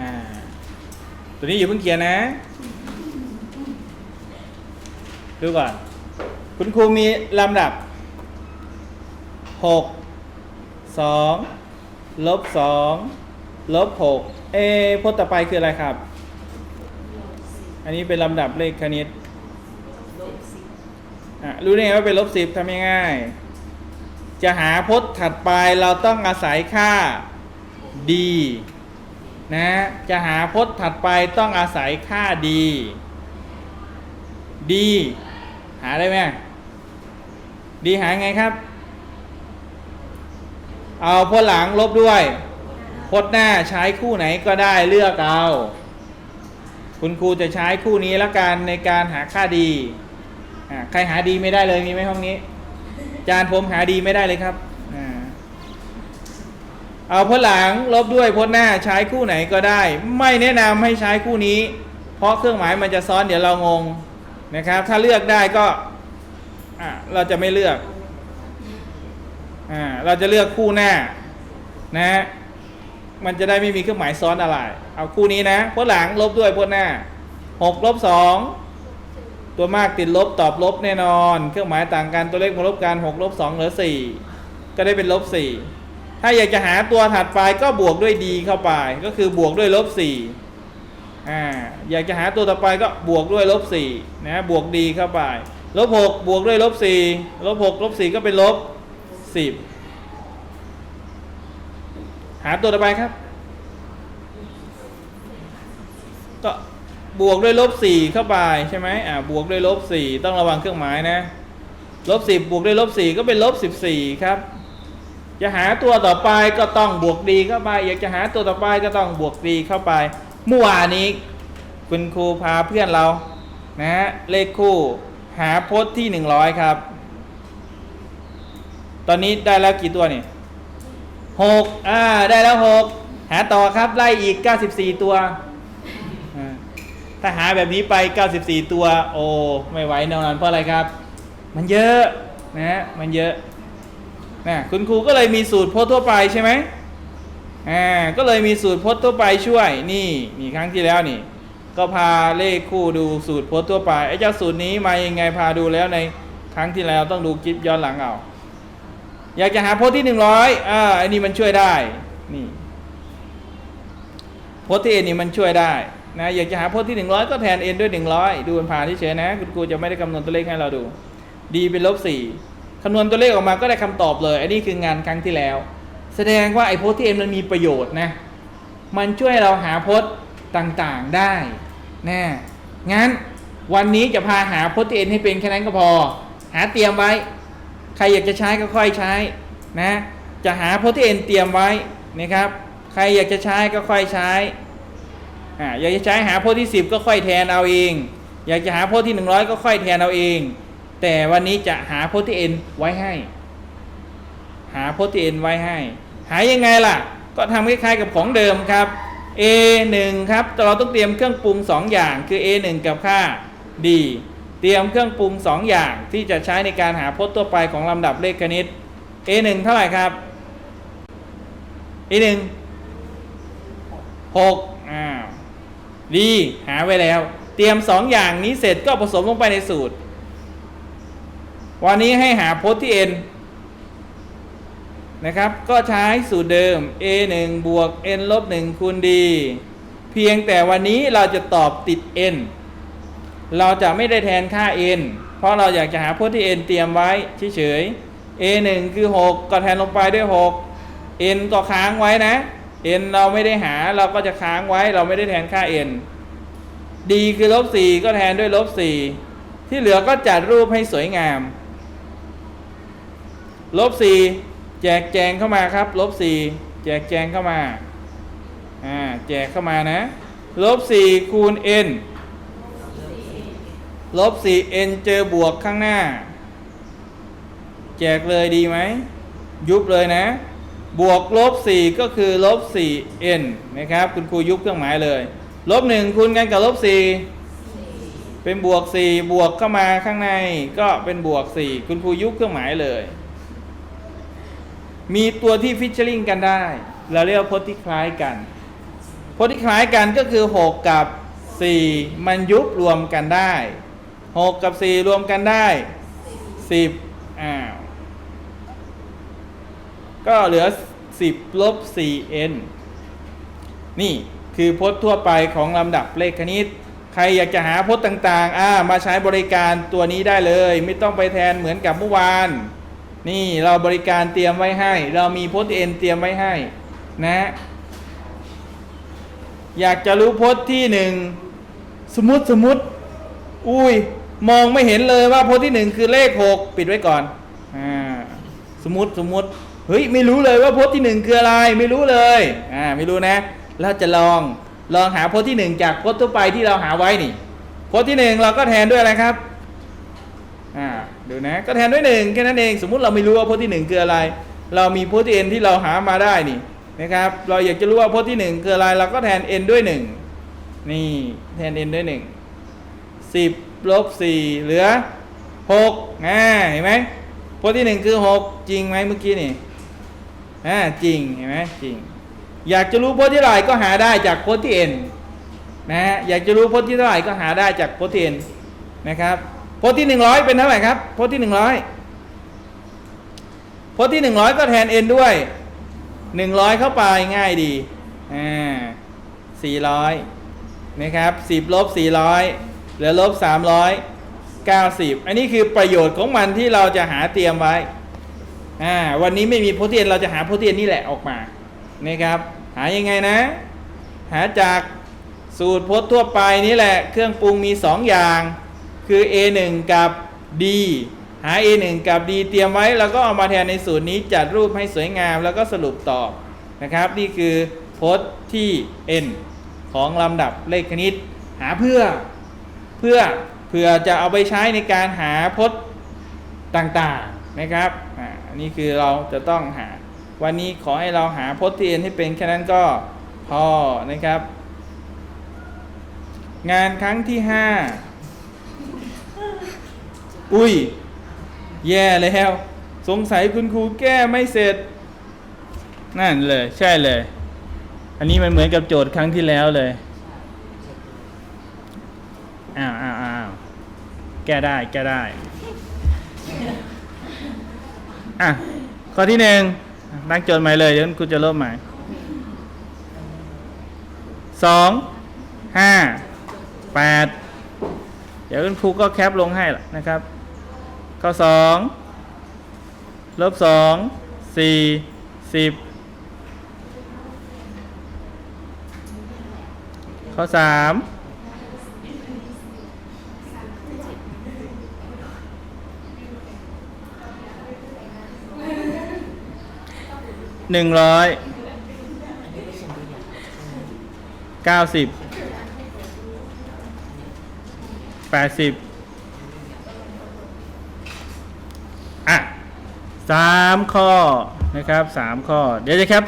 อ่า ตัวนี้อย่าเพิ่งเขียนนะ ดูก่อน คุณครูมีลำดับหกสองลบสองลบหกเอพจน์ต่อไปคืออะไรครับ อันนี้เป็นลำดับเลขคณิตรู้ได้ไงว่าเป็นลบสิบทำยังไงจะหาพจน์ถัดไปเราต้องอาศัยค่า d นะจะหาพจน์ถัดไปต้องอาศัยค่า d d หาได้ไหม d หาไงครับ เอาพจน์หลังลบด้วย พจน์หน้าใช้คู่ไหนก็ได้เลือกเอา คุณครูจะใช้คู่นี้แล้วกันในการหาค่าดี ใครหาดีไม่ได้เลยมีไหมห้องนี้ จานผมหาดีไม่ได้เลยครับ เอาพจน์หลังลบด้วยพจน์หน้าใช้คู่ไหนก็ได้ ไม่แนะนำให้ใช้คู่นี้ เพราะเครื่องหมายมันจะซ้อนเดี๋ยวเรางงนะครับ ถ้าเลือกได้ก็เราจะไม่เลือกอเราจะเลือกคู่หน้านะมันจะได้ไม่มีเครื่องหมายซ้อนอะไร เอาคู่นี้นะพจน์หลังลบด้วยพจน์หน้าหกลบสองตัวมากติดลบตอบลบแน่นอน เครื่องหมายต่างกันตัวเลขมาลบกัน6ลบ2เหลือ4ก็ได้เป็นลบ4 ถ้าอยากจะหาตัวถัดไปก็บวกด้วยดีเข้าไป ก็คือบวกด้วยลบ4อ่าอยากจะหาตัวต่อไปก็บวกด้วยลบ4นะบวกดีเข้าไปลบ6บวกด้วยลบ4ลบ6ลบ4ก็เป็นลบ10หาตัวต่อไปครับ ก็บวกด้วยลบสี่เข้าไปใช่ไหมอ่าบวกด้วยลบสี่ต้องระวังเครื่องหมายนะลบสิบบวกด้วยลบสี่ก็เป็นลบสิบสี่ครับ จะหาตัวต่อไปก็ต้องบวกดีเข้าไป อยากจะหาตัวต่อไปก็ต้องบวกดีเข้าไป เมื่อวานนี้ คุณครูพาเพื่อนเรานะฮะเลขคู่หาพจน์ที่หนึ่งร้อยครับ ตอนนี้ได้แล้วกี่ตัวนี่หกอ่าได้แล้วหกหาต่อครับไล่อีก94ตัวอ่าถ้าหาแบบนี้ไป 94 ตัว โอ้ ไม่ไหวแน่นอนเพราะอะไรครับ มันเยอะนะฮะมันเยอะ นะคุณครูก็เลยมีสูตรพจน์ทั่วไปใช่ไหมอ่าก็เลยมีสูตรพจน์ทั่วไปช่วย นี่นี่ครั้งที่แล้วนี่ ก็พาเลขคู่ดูสูตรพจน์ทั่วไปไอ้เจ้าสูตรนี้มายังไงพาดูแล้วในครั้งที่แล้วต้องดูคลิปย้อนหลังเอาอยากจะหาโพสต์ที่หนึ่งร้อยอ่าไอ้นี่มันช่วยได้นี่โพสต์ที่เอ็นนี่มันช่วยได้นะอยากจะหาโพสต์ที่หนึ่งร้อยก็แทนเอ็นด้วยหนึ่งร้อยดูมันผ่านที่เฉยนะ คุณครูจะไม่ได้คำนวณตัวเลขให้เราดูดีเป็นลบสี่ คำนวณตัวเลขออกมาก็ได้คำตอบเลย อันนี้คืองานครั้งที่แล้ว แสดงว่าไอ้โพสที่เอ็นมันมีประโยชน์นะมันช่วยเราหาโพสต์ต่างๆได้นะงั้นวันนี้จะพาหาโพสที่เอ็นให้เป็นแค่นั้นก็พอ หาเตรียมไว้ ใครอยากจะใช้ก็ค่อยใช้นะจะหาโปรตีนเตรียมไว้นะครับ ใครอยากจะใช้ก็ค่อยใช้อ่าอยากจะใช้หาโพสที่ 10 ก็ค่อยแทนเอาเอง อยากจะหาโพสที่ 100 ก็ค่อยแทนเอาเอง แต่วันนี้จะหาโปรตีนไว้ให้ หาโปรตีนไว้ให้ หายังไงล่ะ ก็ทำคล้ายๆกับของเดิมครับ A1 ครับเราต้องเตรียมเครื่องปรุง 2 อย่างคือ A1 กับค่า D เตรียมเครื่องปรุง 2 อย่างที่จะใช้ในการหาพจน์ตัวไปของลำดับเลขคณิต A1 เท่าไหร่ครับ A1 6อ้าวดีหาไว้แล้ว เตรียม 2 อย่างนี้เสร็จก็ผสมลงไปในสูตร วันนี้ให้หาโพจน์ที่ n นะครับ ก็ใช้สูตรเดิม a1 บวก n ลบ1คูณ d เพียงแต่วันนี้เราจะตอบติด n เราจะไม่ได้แทนค่า n เพราะเราอยากจะหาโพจน์ที่ n เตรียมไว้เฉยๆ a 1คือ 6 ก็แทนลงไปด้วย 6 n ก็ค้างไว้นะ n เราไม่ได้หาเราก็จะค้างไว้ เราไม่ได้แทนค่า n d คือลบ4ก็แทนด้วยลบ4ที่เหลือก็จัดรูปให้สวยงาม ลบ4แจกแจงเข้ามาครับ ลบ4แจกแจงเข้ามาอ่าแจกเข้ามานะลบ4คูณ n ลบ 4n เจอบวกข้างหน้า แจกเลยดีไหม ยุบเลยนะ บวกลบ4ก็คือลบ 4n นะครับ คุณครูยุบเครื่องหมายเลย ลบ1คูณกันกับลบ4เป็นบวก4บวกเข้ามาข้างในก็เป็นบวก4คุณครูยุบเครื่องหมายเลย มีตัวที่ฟิชเชอริงกันได้เราเรียกว่าพจน์ที่คล้ายกันพจน์ที่คล้ายกันก็คือ 6 กับ 4 มันยุบรวมกันได้ 6 กับ 4 รวมกันได้ 10อ้าวก็เหลือ 10ลบ 4n นี่คือพจน์ทั่วไปของลำดับเลขคณิต ใครอยากจะหาพจน์ต่างๆ อ่า มาใช้บริการตัวนี้ได้เลย ไม่ต้องไปแทนเหมือนกับเมื่อวาน นี่เราบริการเตรียมไว้ให้ เรามีพจน์เอ็นเตรียมไว้ให้นะ อยากจะรู้พจน์ที่หนึ่งสมมติสมมติ อุ้ยมองไม่เห็นเลยว่าพจน์ที่หนึ่งคือเลขหกปิดไว้ก่อนอ่าสมมติสมมติเฮ้ยไม่รู้เลยว่าพจน์ที่หนึ่งคืออะไรไม่รู้เลยอ่าไม่รู้นะเราจะลองลองหาพจน์ที่หนึ่งจากพจน์ทั่วไปที่เราหาไว้นี่พจน์ที่หนึ่งเราก็แทนด้วยอะไรครับ อ่าดูนะก็แทนด้วยหนึ่งแค่นั้นเองสมมุติเราไม่รู้ว่าพจน์ที่หนึ่งคืออะไร เรามีพจน์ที่ n ที่เราหามาได้นี่นะครับ เราอยากจะรู้ว่าพจน์ที่หนึ่งคืออะไรเราก็แทน n ด้วยหนึ่งนี่แทน n ด้วยหนึ่งสิบลบสี่เหลือหกอ่าเห็นไหมพจน์ที่หนึ่งคือหกจริงไหมเมื่อกี้นี่อ่าจริงเห็นไหมจริง อยากจะรู้พจน์ที่เท่าไหร่ก็หาได้จากพจน์ที่ n นะฮะอยากจะรู้พจน์ที่เท่าไหร่ก็หาได้จากพจน์ที่ n นะครับ พจน์ที่หนึ่งร้อยเป็นเท่าไหร่ครับพจน์ที่หนึ่งร้อยพจน์ที่หนึ่งร้อยก็แทน n ด้วยหนึ่งร้อยเข้าไปง่ายดีอ่าสี่ร้อยนะครับสิบลบสี่ร้อยเหลือลบสามร้อยเก้าสิบอันนี้คือประโยชน์ของมันที่เราจะหาเตรียมไว้อ่าวันนี้ไม่มีโปรตียนเราจะหาโปรตียนนี่แหละออกมานะครับ หายังไงนะ หาจากสูตรพจน์ทั่วไปนี่แหละ เครื่องปรุงมี 2 อย่าง คือ A1 กับ D หา A1 กับ D เตรียมไว้แล้วก็เอามาแทนในสูตรนี้จัดรูปให้สวยงามแล้วก็สรุปตอบนะครับ นี่คือพจน์ที่ N ของลำดับเลขคณิต หาเพื่อเพื่อเพื่อจะเอาไปใช้ในการหาพจน์ต่างๆนะครับอ่าอันนี้คือเราจะต้องหา วันนี้ขอให้เราหาพจน์ที่ N ให้เป็นแค่นั้นก็พอนะครับ งานครั้งที่ห้า อุ้ย แย่แล้ว สงสัยคุณครูแก้ไม่เสร็จ นั่นเลย ใช่เลย อันนี้มันเหมือนกับโจทย์ครั้งที่แล้วเลย อ้าวอ้าวอ้าวแก้ได้แก้ได้ อะ ข้อที่หนึ่งตั้งโจทย์ใหม่เลย เดี๋ยวคุณจะเริ่มใหม่สองห้าแปดเดี๋ยวคุณครูก็แคปลงให้ละนะครับ ข้อสองลบสองสี่สิบข้อสามหนึ่งร้อยเก้าสิบแปดสิบ อะสามข้อนะครับสามข้อ เดี๋ยวจะครับ